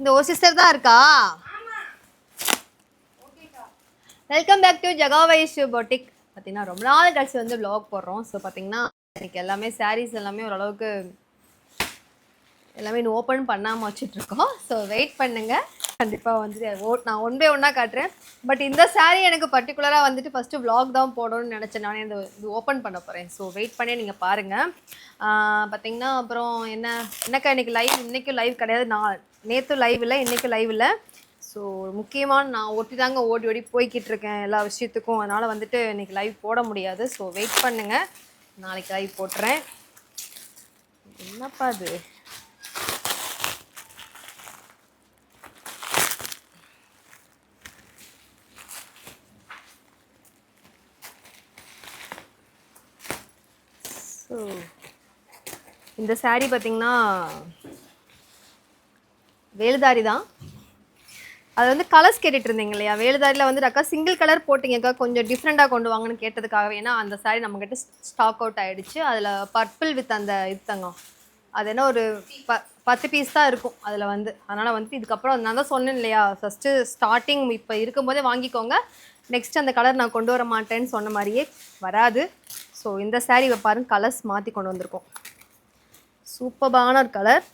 இந்த ஒரு சிஸ்டர் தான் இருக்கா? Welcome back to Jaga Vaishu boutique பார்த்தீங்கன்னா ரொம்ப நாள் கழிச்சு வந்து ப்ளாக் போடுறோம். ஸோ பார்த்தீங்கன்னா எனக்கு எல்லாமே சாரீஸ் எல்லாமே ஓரளவுக்கு எல்லாமே இன்னும் ஓப்பன் பண்ணாமல் வச்சுட்ருக்கோம் ஸோ வெயிட் பண்ணுங்கள் கண்டிப்பாக வந்துட்டு ஓ நான் ஒன் பை ஒன்னாக காட்டுறேன். பட் இந்த சாரீ எனக்கு பர்டிகுலராக வந்துட்டு ஃபஸ்ட்டு வ்ளாக் தான் போடணும்னு நினச்சேன். நானே இந்த இது ஓப்பன் பண்ண போகிறேன் ஸோ வெயிட் பண்ணி நீங்கள் பாருங்கள் பார்த்தீங்கன்னா அப்புறம் என்ன என்னக்கா இன்றைக்கி லைவ் இன்றைக்கும் லைவ் கிடையாது. நான் நேற்று லைவ் இல்லை இன்றைக்கும் லைவ் இல்லை. ஸோ முக்கியமான நான் ஒட்டி தாங்க ஓடி ஓடி போய்கிட்டு இருக்கேன் எல்லா விஷயத்துக்கும். அதனால் வந்துட்டு இன்னைக்கு லைவ் போட முடியாது. ஸோ வெயிட் பண்ணுங்கள் நாளைக்கு லைவ் போட்டுறேன். என்னப்பா அது ஸோ இந்த சாரீ பார்த்தீங்கன்னா வேலுதாரி தான். அது வந்து கலர்ஸ் கேட்டுட்டு இருந்தீங்க இல்லையா வேலுதாரியில் வந்து அக்கா சிங்கிள் கலர் போட்டிங்கக்கா கொஞ்சம் டிஃப்ரெண்ட்டாக கொண்டு வாங்கன்னு கேட்டதுக்காக ஏன்னா அந்த saree நம்மக்கிட்ட ஸ்டாக் அவுட் ஆகிடுச்சு அதில் பர்பிள் வித் அந்த இது தங்கம். அது என்ன ஒரு ப பத்து பீஸ் தான் இருக்கும் அதில் வந்து. அதனால் வந்துட்டு இதுக்கப்புறம் நான் தான் சொன்னேன் இல்லையா? ஃபஸ்ட்டு ஸ்டார்டிங் இப்போ இருக்கும்போதே வாங்கிக்கோங்க. நெக்ஸ்ட் அந்த கலர் நான் கொண்டு வர மாட்டேன்னு சொன்ன மாதிரியே வராது. ஸோ இந்த saree வைப்பாருன்னு கலர்ஸ் மாற்றி கொண்டு வந்திருக்கோம். சூப்பர்பான ஒரு கலர்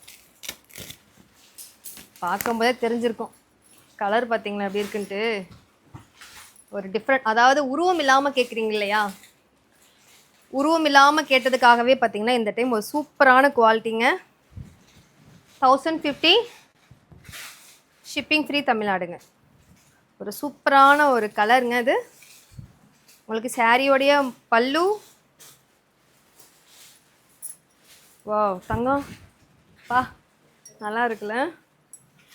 பார்க்கும்போதே தெரிஞ்சிருக்கும். கலர் பார்த்தீங்களா எப்படி இருக்குன்ட்டு. ஒரு டிஃப்ரெண்ட் அதாவது உருவம் இல்லாமல் கேட்குறீங்க இல்லையா? உருவம் இல்லாமல் கேட்டதுக்காகவே பார்த்தீங்கன்னா இந்த டைம் ஒரு சூப்பரான குவாலிட்டிங்க தௌசண்ட் ஃபிஃப்டி ஷிப்பிங் ஃப்ரீ தமிழ்நாடுங்க. ஒரு சூப்பரான ஒரு கலருங்க அது. உங்களுக்கு சாரியோடைய பல்லு. வா தங்கம். பா நல்லா இருக்குல்ல?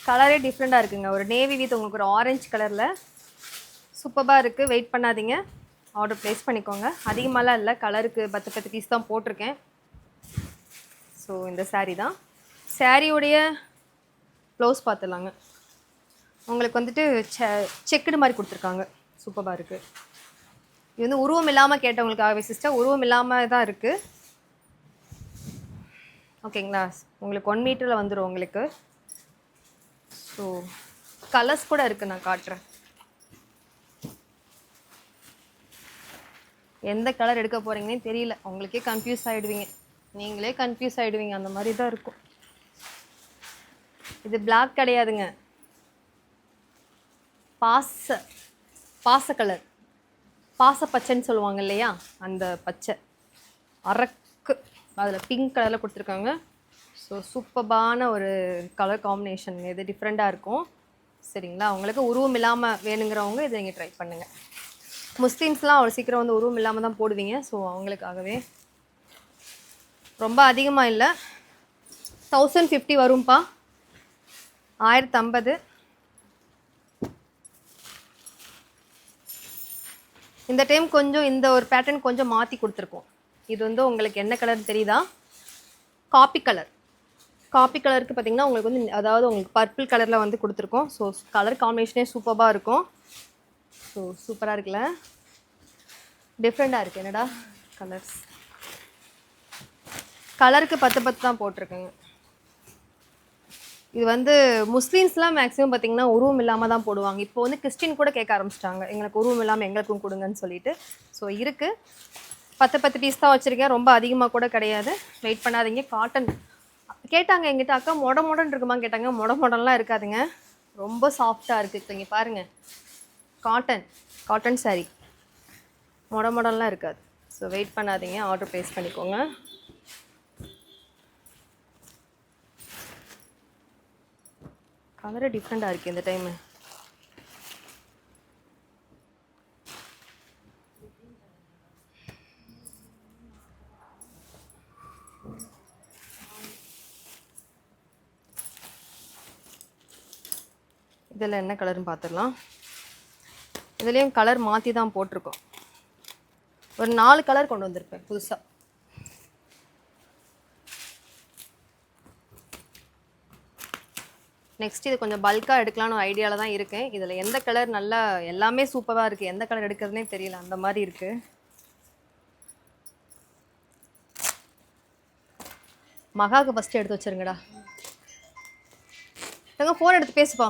கலரே டிஃப்ரெண்ட்டாக இருக்குங்க. ஒரு நேவி வித் உங்களுக்கு ஒரு ஆரஞ்சு கலரில் சூப்பராக இருக்குது வெயிட் பண்ணாதீங்க. ஆர்டர் ப்ளேஸ் பண்ணிக்கோங்க. அதிகமாகலாம் இல்லை. கலருக்கு பத்து பத்து பீஸ் தான் போட்டிருக்கேன். ஸோ இந்த சேரீ தான். சாரியோடைய ப்ளவுஸ் பார்த்துடலாங்க உங்களுக்கு வந்துட்டு செ செக்குடு மாதிரி கொடுத்துருக்காங்க. சூப்பராக இருக்குது இது வந்து உருவம் இல்லாமல் கேட்டவங்களுக்காகவே சிஸ்டர் உருவம் இல்லாமல் தான் இருக்குது ஓகேங்களா உங்களுக்கு ஒன் மீட்டரில் வந்துடும் உங்களுக்கு. ஸோ கலர்ஸ் கூட இருக்குது நான் காட்டுறேன். எந்த கலர் எடுக்க போகிறீங்கன்னே தெரியல. உங்களுக்கே கன்ஃபியூஸ் ஆகிடுவீங்க நீங்களே கன்ஃபியூஸ் ஆகிடுவீங்க அந்த மாதிரி தான் இருக்கும். இது பிளாக் கிடையாதுங்க. பாச பாச கலர் பாச பச்சைன்னு சொல்லுவாங்க இல்லையா? அந்த பச்சை. அரக்கு. அதில் பிங்க் கலரில் கொடுத்துருக்காங்க. ஸோ சூப்பர்பான ஒரு கலர் காம்பினேஷன் இது டிஃப்ரெண்ட்டாக இருக்கும். சரிங்களா? உங்களுக்கு உருவம் இல்லாமல் வேணுங்கிறவங்க இதை நீங்கள் ட்ரை பண்ணுங்கள் முஸ்லீம்ஸ்லாம் அவ்வளோ சீக்கிரம் வந்து உருவம் இல்லாமல் தான் போடுவீங்க. ஸோ அவங்களுக்காகவே ரொம்ப அதிகமாக இல்லை. தௌசண்ட் ஃபிஃப்டி வரும்ப்பா ஆயிரத்தம்பது இந்த டைம் கொஞ்சம் இந்த ஒரு பேட்டர்ன் கொஞ்சம் மாற்றி கொடுத்துருக்கோம். இது வந்து உங்களுக்கு என்ன கலர் தெரியுதா? காப்பி கலர் காப்பி கலருக்கு பார்த்தீங்கன்னா உங்களுக்கு வந்து அதாவது உங்களுக்கு பர்பிள் கலரில் வந்து கொடுத்துருக்கோம். ஸோ கலர் காம்பினேஷனே சூப்பராக இருக்கும். ஸோ சூப்பராக இருக்குல்ல? டிஃப்ரெண்ட்டாக இருக்குது என்னடா? கலர்ஸ் கலருக்கு பத்து பத்து தான் போட்டிருக்குங்க. இது வந்து முஸ்லீம்ஸ்லாம் மேக்ஸிமம் பார்த்தீங்கன்னா உருவம் இல்லாமல் தான் போடுவாங்க. இப்போ வந்து கிறிஸ்டின் கூட கேட்க ஆரம்பிச்சிட்டாங்க. எங்களுக்கு உருவம் இல்லாமல் எங்களுக்கும் கொடுங்கன்னு சொல்லிட்டு. ஸோ இருக்குது பத்து பத்து பீஸ் தான் வச்சுருக்கேன். ரொம்ப அதிகமாக கூட கிடையாது. வெயிட் பண்ணாதீங்க. காட்டன் கேட்டாங்க எங்கிட்ட அக்கா மொட மொடன் இருக்குமா? கேட்டாங்க. மொட மொடன்லாம் இருக்காதுங்க. ரொம்ப சாஃப்டாக இருக்குது இப்போ இங்கே பாருங்கள் காட்டன் காட்டன் saree. மொட மொடன்லாம் இருக்காது. ஸோ வெயிட் பண்ணாதீங்க. ஆர்டர் ப்ளேஸ் பண்ணிக்கோங்க. கலரே டிஃப்ரெண்ட்டாக இருக்குது இந்த டைமு இதில் என்ன கலர்னு பார்த்துடலாம். இதுலேயும் கலர் மாற்றி தான் போட்டிருக்கோம். ஒரு நாலு கலர் கொண்டு வந்திருப்பேன் புதுசாக நெக்ஸ்ட் இது கொஞ்சம் பல்காக எடுக்கலாம்னு ஐடியாவில் தான் இருக்கேன். இதில் எந்த கலர் நல்லா எல்லாமே சூப்பராக இருக்குது எந்த கலர் எடுக்கிறதுனே தெரியல அந்த மாதிரி இருக்குது மகாவுக்கு ஃபஸ்ட்டு எடுத்து வச்சிருங்கடா. எங்க ஃபோன் எடுத்து பேசுப்பா.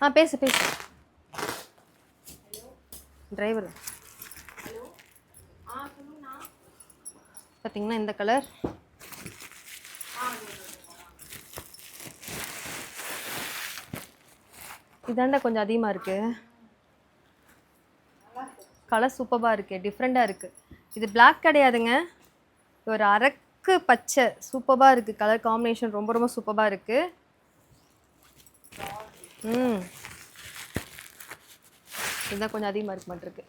ஆ பேசு பேசு. டிரைவர் பார்த்தீங்கன்னா இந்த கலர் இதாண்டா கொஞ்சம் அதிகமாக இருக்குது கலர் சூப்பராக இருக்குது டிஃப்ரெண்ட்டாக இருக்குது இது பிளாக் கிடையாதுங்க. ஒரு அரக்கு பச்சை சூப்பராக இருக்குது கலர் காம்பினேஷன் ரொம்ப ரொம்ப சூப்பராக இருக்குது ம். இதுதான் கொஞ்சம் அதிகமாக இருக்கு மாட்டிருக்கு.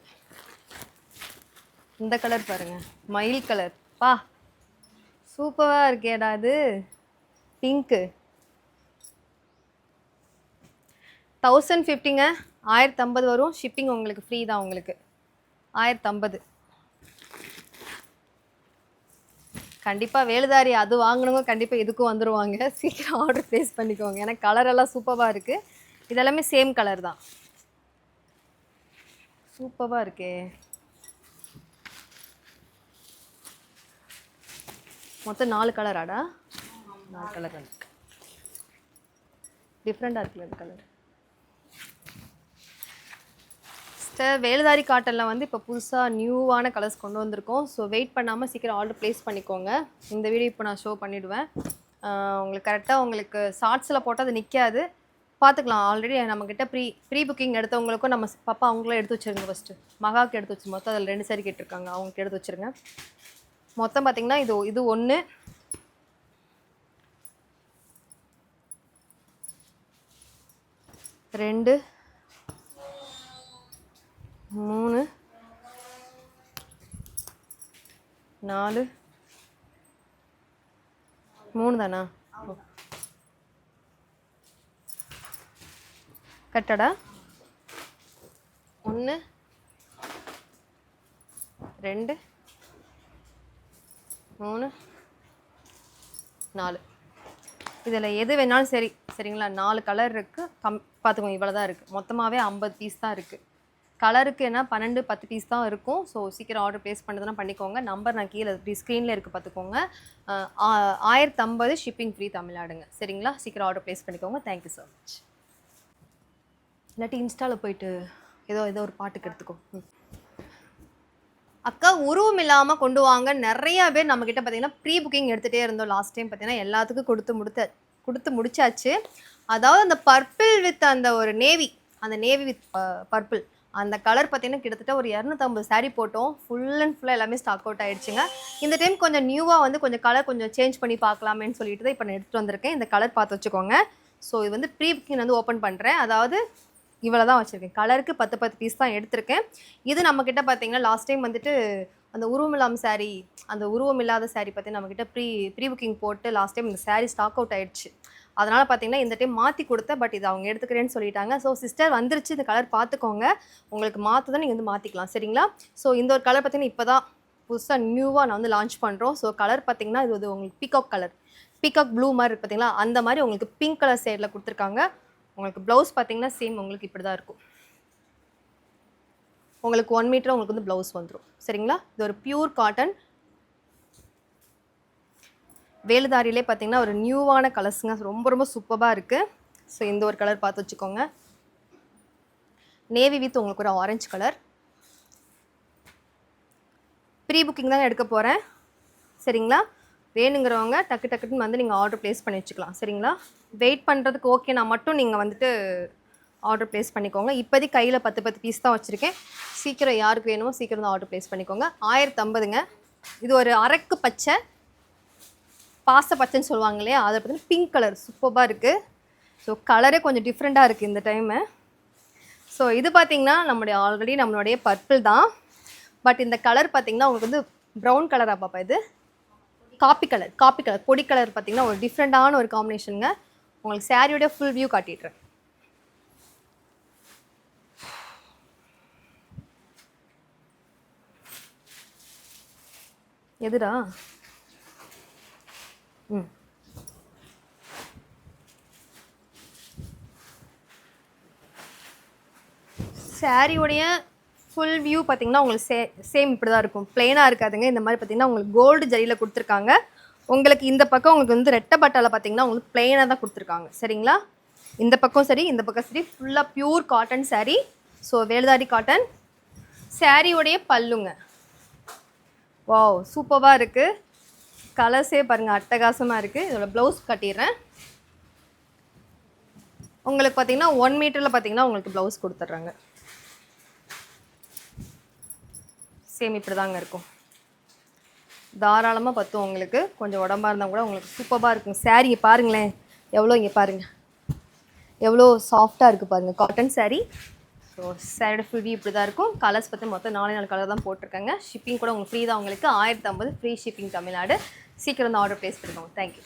இந்த கலர் பாருங்கள் மயில் கலர் பா. சூப்பராக இருக்கேடா இது. பிங்க்கு தௌசண்ட் ஃபிஃப்டிங்க ஆயிரத்தம்பது வரும். ஷிப்பிங் உங்களுக்கு ஃப்ரீ தான் உங்களுக்கு. ஆயிரத்தம்பது. கண்டிப்பாக வேலுதாரி அது வாங்கினவங்க கண்டிப்பாக இதுக்கும் வந்துடுவாங்க சீக்கிரம் ஆர்டர் ப்ளேஸ் பண்ணிக்கோங்க. ஏன்னா கலர் எல்லாம் சூப்பராக இருக்குது இதெல்லாமே சேம் கலர் தான். சூப்பராக இருக்கே. மொத்தம் நாலு கலராடா நாலு கலர் இருக்கு. டிஃப்ரெண்ட்டாக இருக்குல்ல கலர் சிஸ்டர் வேலுதாரி காட்டனில் வந்து இப்போ புதுசாக நியூவான கலர்ஸ் கொண்டு வந்திருக்கோம். ஸோ வெயிட் பண்ணாமல் சீக்கிரம் ஆர்டர் ப்ளேஸ் பண்ணிக்கோங்க. இந்த வீடியோ இப்போ நான் ஷோ பண்ணிவிடுவேன் உங்களுக்கு கரெக்டாக உங்களுக்கு ஷார்ட்ஸில் போட்டால் அது நிற்காது பார்த்துக்கலாம் ஆல்ரெடி நம்மக்கிட்ட ப்ரீ ப்ரீ புக்கிங் எடுத்தவங்களுக்கும் நம்ம பாப்பா அவங்களும் எடுத்து வச்சிருங்க ஃபஸ்ட்டு மகாவுக்கு எடுத்து வச்சு மொத்தம் அதில் ரெண்டு சாரி கேட்டிருக்காங்க. அவங்களுக்கு எடுத்து வச்சிருங்க. மொத்தம் பார்த்திங்கன்னா இது இது ஒன்று ரெண்டு. மூணு. நாலு. மூணு தானா கட்டடா ஒன்று ரெண்டு. மூணு. நாலு. இதில் எது வேணாலும் சரி. சரிங்களா? நாலு கலர் இருக்குது கம் பார்த்துக்கோங்க இவ்வளோ தான் இருக்குது மொத்தமாகவே ஐம்பது பீஸ் தான் இருக்குது கலருக்கு என்ன பன்னெண்டு பத்து பீஸ் தான் இருக்கும். ஸோ சீக்கிரம் ஆர்டர் ப்ளேஸ் பண்ணுறதுனா பண்ணிக்கோங்க. நம்பர் நான் கீழே ஸ்க்ரீனில் இருக்குது பார்த்துக்கோங்க. ஆயிரத்தம்பது ஷிப்பிங் ஃப்ரீ தமிழ்நாடுங்க. சரிங்களா? சீக்கிரம் ஆர்டர் ப்ளேஸ் பண்ணிக்கோங்க. தேங்க்யூ ஸோ மச் இல்லாட்டி இன்ஸ்டாவில் போயிட்டு ஏதோ ஏதோ ஒரு பாட்டுக்கு எடுத்துக்கோ. அக்கா உருவம் இல்லாமல் கொண்டு வாங்க. நிறைய பேர் நம்மக்கிட்ட பார்த்தீங்கன்னா ப்ரீ புக்கிங் எடுத்துகிட்டே இருந்தோம் லாஸ்ட் டைம் பார்த்தீங்கன்னா எல்லாத்துக்கும் கொடுத்து முடித்த கொடுத்து முடிச்சாச்சு. அதாவது அந்த பர்பிள் வித் அந்த ஒரு நேவி அந்த நேவி வித் பர்பிள் அந்த கலர் பார்த்தீங்கன்னா கிட்டத்தட்ட ஒரு இரநூத்தம்பது சாரீ போட்டோம். ஃபுல் அண்ட் ஃபுல்லாக எல்லாமே ஸ்டாக் அவுட் ஆயிடுச்சுங்க. இந்த டைம் கொஞ்சம் நியூவாக வந்து கொஞ்சம் கலர் கொஞ்சம் சேஞ்ச் பண்ணி பார்க்கலாமேன்னு சொல்லிட்டு தான் இப்போ நான் எடுத்துகிட்டு வந்திருக்கேன். இந்த கலர் பார்த்து வச்சுக்கோங்க. ஸோ இது வந்து ப்ரீ புக்கிங் வந்து ஓப்பன் பண்ணுறேன் அதாவது இவ்வளோ தான் வச்சுருக்கேன். கலருக்கு பத்து பத்து பீஸ் தான் எடுத்திருக்கேன். இது நம்மக்கிட்ட பார்த்தீங்கன்னா லாஸ்ட் டைம் வந்துட்டு அந்த உருவம் இல்லாமல் அந்த உருவம் இல்லாத சாரீ பார்த்தீங்கன்னா நம்மக்கிட்ட ப்ரீ ப்ரீ புக்கிங் போட்டு லாஸ்ட் டைம் இந்த சாரீ ஸ்டாக் அவுட் ஆயிடுச்சு. அதனால் பார்த்தீங்கன்னா இந்த டைம் மாற்றி கொடுத்த பட் இது அவங்க எடுத்துக்கிறேன்னு சொல்லிட்டாங்க. ஸோ சிஸ்டர் வந்துருச்சு இந்த கலர் பார்த்துக்கோங்க உங்களுக்கு மாற்றுதான் நீங்கள் வந்து மாற்றிக்கலாம் சரிங்களா? ஸோ இந்த ஒரு கலர் பார்த்தீங்கன்னா இப்போ தான் புதுசாக நியூவாக நான் வந்து லான்ச் பண்ணுறோம் ஸோ கலர் பார்த்தீங்கன்னா இது வந்து உங்களுக்கு பீகாக் கலர் பீகாக் ப்ளூ மாதிரி இருக்குது பார்த்தீங்களா அந்த மாதிரி உங்களுக்கு பிங்க் கலர் சைடில் கொடுத்துருக்காங்க. உங்களுக்கு ப்ளவுஸ் பார்த்தீங்கன்னா சேம் உங்களுக்கு இப்படி தான் இருக்கும். உங்களுக்கு ஒன் மீட்டர் உங்களுக்கு வந்து ப்ளவுஸ் வந்துடும் சரிங்களா? இது ஒரு பியூர் காட்டன் வேலுதாரிலே பார்த்தீங்கன்னா ஒரு நியூவான கலர்ஸுங்க. ரொம்ப ரொம்ப சூப்பராக இருக்குது ஸோ இந்த ஒரு கலர் பார்த்து வச்சுக்கோங்க. நேவி வித் உங்களுக்கு ஒரு ஆரஞ்சு கலர் ப்ரீ புக்கிங் தான் எடுக்க போகிறேன் சரிங்களா? வேணுங்கிறவங்க டக்கு டக்குன்னு வந்து நீங்கள் ஆர்டர் ப்ளேஸ் பண்ணி வச்சுக்கலாம். சரிங்களா? வெயிட் பண்ணுறதுக்கு ஓகேனா மட்டும் நீங்கள் வந்துட்டு ஆர்டர் ப்ளேஸ் பண்ணிக்கோங்க. இப்போதைக்கு கையில் பத்து பத்து பீஸ் தான் வச்சுருக்கேன். சீக்கிரம் யாருக்கு வேணுமோ சீக்கிரம் தான் ஆர்டர் ப்ளேஸ் பண்ணிக்கோங்க. ஆயிரத்தம்பதுங்க இது ஒரு அரக்கு பச்சை பாச பச்சைன்னு சொல்லுவாங்க இல்லையா? அதை பார்த்தீங்கன்னா பிங்க் கலர் சூப்பராக இருக்குது ஸோ கலரே கொஞ்சம் டிஃப்ரெண்ட்டாக இருக்குது இந்த டைமு ஸோ இது பார்த்தீங்கன்னா நம்மளுடைய ஆல்ரெடி நம்மளுடைய பர்பிள் தான். பட் இந்த கலர் பார்த்திங்கன்னா உங்களுக்கு வந்து ப்ரௌன் கலராக பாப்பா இது. காப்பி கலர் காப்பி கலர் பொடி கலர் பார்த்தீங்கன்னா ஒரு டிஃப்ரெண்ட்டான ஒரு காம்பினேஷனுங்க உங்களுக்கு சாரியோடைய ஃபுல் வியூ காட்டிடுறேன். எதுடா? சாரியோடைய ஃபுல் வியூ பார்த்தீங்கன்னா உங்களுக்கு சே சேம் இப்படி தான் இருக்கும் பிளெயினாக இருக்காதுங்க. இந்த மாதிரி பார்த்தீங்கன்னா உங்களுக்கு கோல்டு ஜரியில் கொடுத்துருக்காங்க. உங்களுக்கு இந்த பக்கம் உங்களுக்கு வந்து ரெட்டை பட்டால பார்த்தீங்கன்னா உங்களுக்கு பிளெயினாக தான் கொடுத்துருக்காங்க. சரிங்களா? இந்த பக்கம் சரி இந்த பக்கம் சரி. ஃபுல்லாக பியூர் காட்டன் saree. ஸோ வேலுதாரி காட்டன் சாரியோடைய பல்லுங்க. வாவ் சூப்பராக இருக்குது கலர்ஸே பாருங்கள் அட்டகாசமாக இருக்குது இதோட ப்ளவுஸ் கட்டிடுறேன். உங்களுக்கு பார்த்தீங்கன்னா ஒன் மீட்டரில் பார்த்தீங்கன்னா உங்களுக்கு ப்ளவுஸ் கொடுத்துட்றாங்க. சேம் இப்படி தாங்க இருக்கும். தாராளமாக பற்றும் உங்களுக்கு. கொஞ்சம் உடம்பா இருந்தால் கூட உங்களுக்கு சூப்பராக இருக்கும். Saree பாருங்களேன். எவ்வளோ இங்கே பாருங்கள் எவ்வளோ சாஃப்டாக இருக்குது பாருங்கள் காட்டன் சேரீ ஸோ சேரோட ஃபுல் இப்படி தான் இருக்கும். கலர்ஸ் பற்றி மொத்தம் நாலு நாலு கலர் தான் போட்டிருக்காங்க. ஷிப்பிங் கூட உங்களுக்கு ஃப்ரீ தான். உங்களுக்கு ஆயிரத்தி ஐம்பது ஃப்ரீ ஷிப்பிங் தமிழ்நாடு. சீக்கிரம் தான் ஆர்டர் ப்ளேஸ் பண்ணிக்கோங்க. தேங்க்யூ